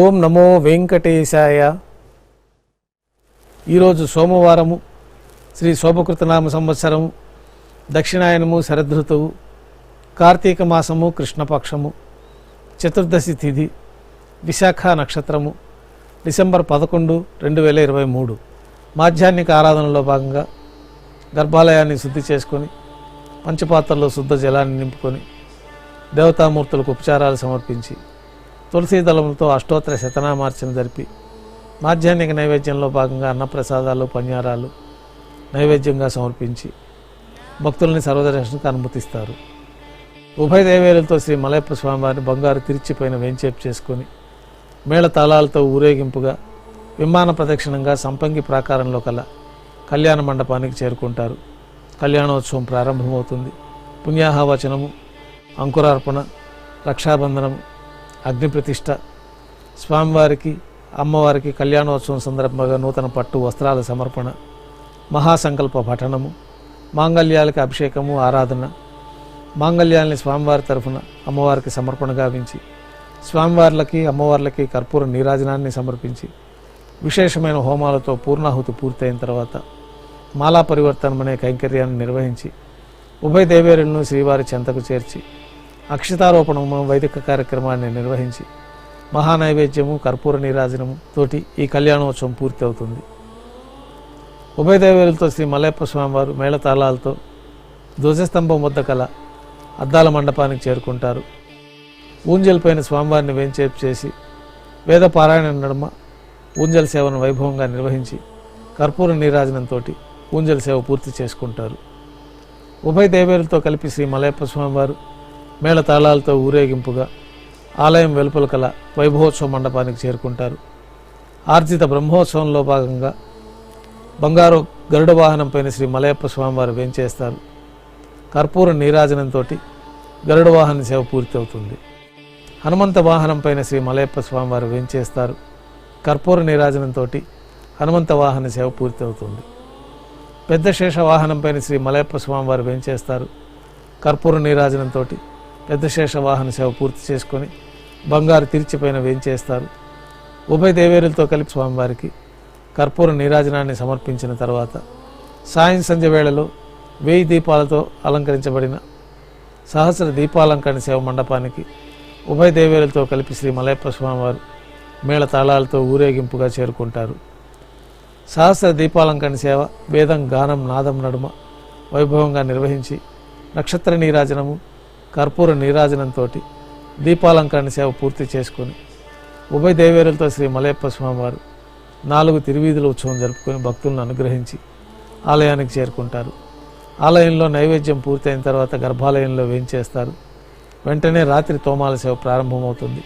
ఓం నమో వెంకటేశాయ. ఈరోజు సోమవారము శ్రీ శోభకృతనామ సంవత్సరము దక్షిణాయనము శరదృతువు కార్తీక మాసము కృష్ణపక్షము చతుర్దశి తిథి విశాఖ నక్షత్రము డిసెంబర్ పదకొండు రెండు వేల ఇరవై మూడు. మాధ్యాహ్నిక ఆరాధనలో భాగంగా గర్భాలయాన్ని శుద్ధి చేసుకొని పంచపాత్రలో శుద్ధ జలాన్ని నింపుకొని దేవతామూర్తులకు ఉపచారాలు సమర్పించి తులసీ దళములతో అష్టోత్తర శతనామార్చన జరిపి మాధ్యాహ్నిక నైవేద్యంలో భాగంగా అన్నప్రసాదాలు పన్యారాలు నైవేద్యంగా సమర్పించి భక్తుల్ని సర్వదర్శనకు అనుమతిస్తారు. ఉభయ దేవేలతో శ్రీ మలయప్ప స్వామివారిని బంగారు తిరిచిపోయిన వెంచేపు చేసుకొని మేళ తాళాలతో ఊరేగింపుగా విమాన ప్రదక్షిణంగా సంపంగి ప్రాకారంలో కల కళ్యాణ మండపానికి చేరుకుంటారు. కళ్యాణోత్సవం ప్రారంభమవుతుంది. పుణ్యాహవచనము అంకురార్పణ రక్షాబంధనము అగ్నిప్రతిష్ఠ స్వామివారికి అమ్మవారికి కళ్యాణోత్సవం సందర్భంగా నూతన పట్టు వస్త్రాల సమర్పణ మహాసంకల్ప పఠనము మాంగళ్యాలకి అభిషేకము ఆరాధన మాంగళ్యాల్ని స్వామివారి తరఫున అమ్మవారికి సమర్పణ గావించి స్వామివార్లకి అమ్మవార్లకి కర్పూర నీరాజనాన్ని సమర్పించి విశేషమైన హోమాలతో పూర్ణాహుతి పూర్తయిన తర్వాత మాలా పరివర్తనం అనే కైంకర్యాన్ని నిర్వహించి ఉభయ దేవేరులను శ్రీవారి చెంతకు చేర్చి అక్షతారోపణము వైదిక కార్యక్రమాన్ని నిర్వహించి మహానైవేద్యము కర్పూర నీరాజనము తోటి ఈ కళ్యాణోత్సవం పూర్తి అవుతుంది ఉభయదేవులతో శ్రీ మలయప్ప స్వామివారు మేళతాళాలతో ధ్వజస్తంభం వద్ద కల అద్దాల మండపానికి చేరుకుంటారు. ఊంజల్పైన స్వామివారిని వేంచేపు చేసి వేద పారాయణ నడుమ ఊంజల్ సేవను వైభవంగా నిర్వహించి కర్పూర నీరాజనంతో ఊంజల్ సేవ పూర్తి చేసుకుంటారు. ఉభయ దేవేలతో కలిపి శ్రీ మలయప్ప స్వామివారు మేళ తాళాలతో ఊరేగింపుగా ఆలయం వెలుపల కల వైభవోత్సవ మండపానికి చేరుకుంటారు. ఆర్జిత బ్రహ్మోత్సవంలో భాగంగా బంగారు గరుడ వాహనంపైన శ్రీ మలయప్ప స్వామివారు వేంచేస్తారు. కర్పూర నీరాజనంతో గరుడ వాహన సేవ పూర్తి అవుతుంది హనుమంత వాహనంపైన శ్రీ మలయప్ప స్వామివారు వేంచేస్తారు. కర్పూర నీరాజనంతో హనుమంత వాహన సేవ పూర్తి అవుతుంది పెద్ద శేష వాహనంపైన శ్రీ మలయప్ప స్వామివారు వేంచేస్తారు. కర్పూర నీరాజనంతో పెద్ద వాహన సేవ పూర్తి చేసుకొని బంగారు తిరిచిపైన వేంచేస్తారు. ఉభయ దేవేరులతో కలిపి స్వామివారికి కర్పూర నీరాజనాన్ని సమర్పించిన తర్వాత సాయం సంధ్య వేళలో వేయి దీపాలతో అలంకరించబడిన సహస్ర దీపాలంకరణ సేవ మండపానికి ఉభయ దేవేరులతో కలిపి శ్రీ మలయప్ప స్వామివారు మేళ తాళాలతో ఊరేగింపుగా చేరుకుంటారు. సహస్ర దీపాలంకరణ సేవ వేదం గానం నాదం నడుమ వైభవంగా నిర్వహించి నక్షత్ర నీరాజనము కర్పూర నీరాజనంతో దీపాలంకరణ సేవ పూర్తి చేసుకొని ఉభయ దేవేరులతో శ్రీ మలయప్ప స్వామివారు నాలుగు తిరువీధుల ఉత్సవం జరుపుకొని భక్తులను అనుగ్రహించి ఆలయానికి చేరుకుంటారు. ఆలయంలో నైవేద్యం పూర్తయిన తర్వాత గర్భాలయంలో వేయించేస్తారు వెంటనే రాత్రి తోమాల సేవ ప్రారంభమవుతుంది.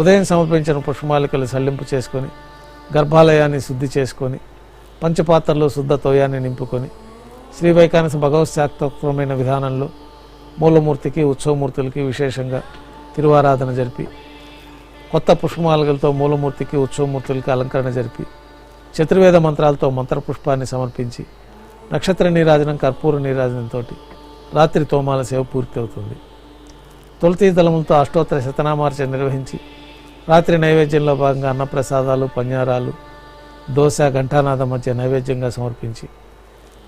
ఉదయం సమర్పించిన పుష్పమాలికలు సల్లింపు చేసుకొని గర్భాలయాన్ని శుద్ధి చేసుకొని పంచపాత్రలో శుద్ధ తోయాన్ని నింపుకొని శ్రీ వైకానస భగవత్ శాక్తోక్రమైన విధానంలో మూలమూర్తికి ఉత్సవమూర్తులకి విశేషంగా తిరువారాధన జరిపి కొత్త పుష్పమాలగలతో మూలమూర్తికి ఉత్సవమూర్తులకి అలంకరణ జరిపి చతుర్వేద మంత్రాలతో మంత్రపుష్పాన్ని సమర్పించి నక్షత్ర నీరాజనం కర్పూర నీరాజనంతో రాత్రి తోమాల సేవ పూర్తి అవుతుంది. తులతీ దళములతో అష్టోత్తర శతనామార్చన నిర్వహించి రాత్రి నైవేద్యంలో భాగంగా అన్నప్రసాదాలు పంజారాలు దోశ ఘంటానాథం మధ్య నైవేద్యంగా సమర్పించి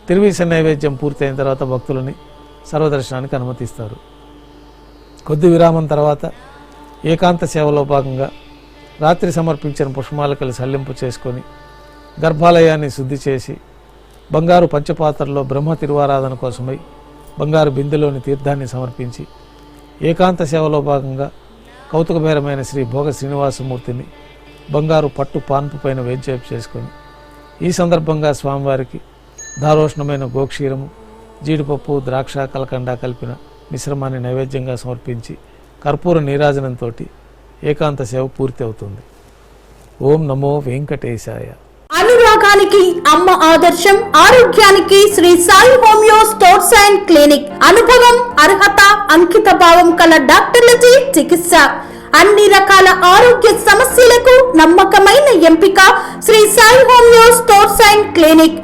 తిరువీస నైవేద్యం పూర్తయిన తర్వాత భక్తులని సర్వదర్శనానికి అనుమతిస్తారు. కొద్ది విరామం తర్వాత ఏకాంత సేవలో భాగంగా రాత్రి సమర్పించిన పుష్పమాలకలు సల్లింపు చేసుకొని గర్భాలయాన్ని శుద్ధి చేసి బంగారు పంచపాత్రలో బ్రహ్మ తిరువారాధన కోసమై బంగారు బిందెలోని తీర్థాన్ని సమర్పించి ఏకాంత సేవలో భాగంగా కౌతుకభేరమైన శ్రీ భోగ శ్రీనివాసమూర్తిని బంగారు పట్టు పాన్పు పైన వేంచేపు చేసుకొని ఈ సందర్భంగా స్వామివారికి దారోష్ణమైన గోక్షీరము జీడిపప్పు ద్రాక్ష కలకండ కలిపిన మిశ్రమాన్ని నైవేద్యంగా సమర్పించి కర్పూర నీరాజనంతో ఏకాంత సేవ పూర్తి అవుతుంది. ఓం నమో వెంకటేశాయ. అనురాగానికి అమ్మ ఆదర్శం ఆరోగ్యానికి Sri Sai homeo stores and clinic. అనుభవం అర్హత అంకిత భావం కల డాక్టర్లచే చికిత్స. అన్ని రకాల ఆరోగ్య సమస్యలకు నమ్మకమైన ఎంపిక Sri Sai homeo stores and clinic.